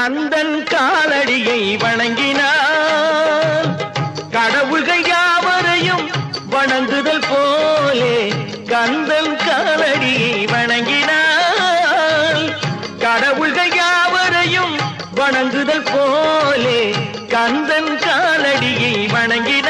கந்தன் காலடியை வணங்கினார் கடவுள்கள் யாவரையும் வணங்குதல் போலே கந்தன் காலடியை வணங்கினார் கடவுள்கள் யாவரையும் வணங்குதல் போலே கந்தன் காலடியை வணங்கினார்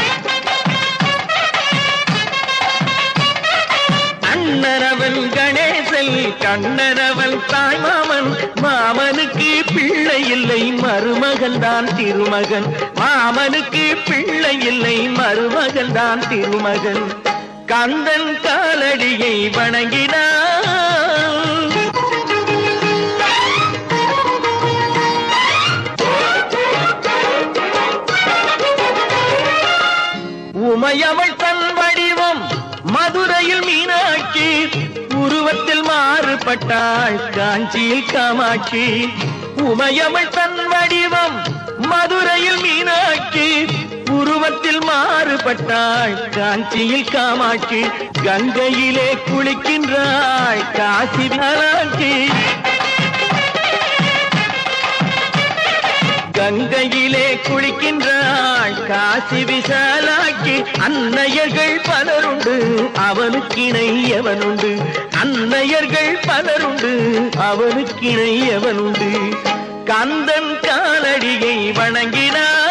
அண்ணனவன் கணேசன் கண்ணனவன் தாய் மாமன் மாமனுக்கு பிள்ளை இல்லை மருமகன் தான் திருமகன். மாமனுக்கு பிள்ளை இல்லை மருமகன் தான் திருமகன். கந்தன் காலடியை வணங்கினான். மாறுபட்டாள் காஞ்சியில் காமாட்சி. உமையமிழ் தன் வடிவம் மதுரையில் மீனாட்சி. உருவத்தில் மாறுபட்டாள் காஞ்சியில் காமாட்சி. கங்கையிலே குளிக்கின்றாள் காசி மீனாட்சி காசி விசாலாக்கி அன்னையர்கள் பலருண்டு அவனுக்கிணை எவனுண்டு? அன்னையர்கள் பலருண்டு அவனுக்கிணை எவனுண்டு? கந்தன் காலடியை வணங்கினார்.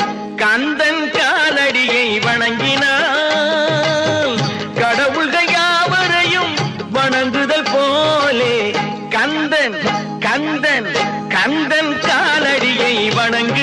கந்தன் கந்தன் கந்தன் காலடியை வணங்கு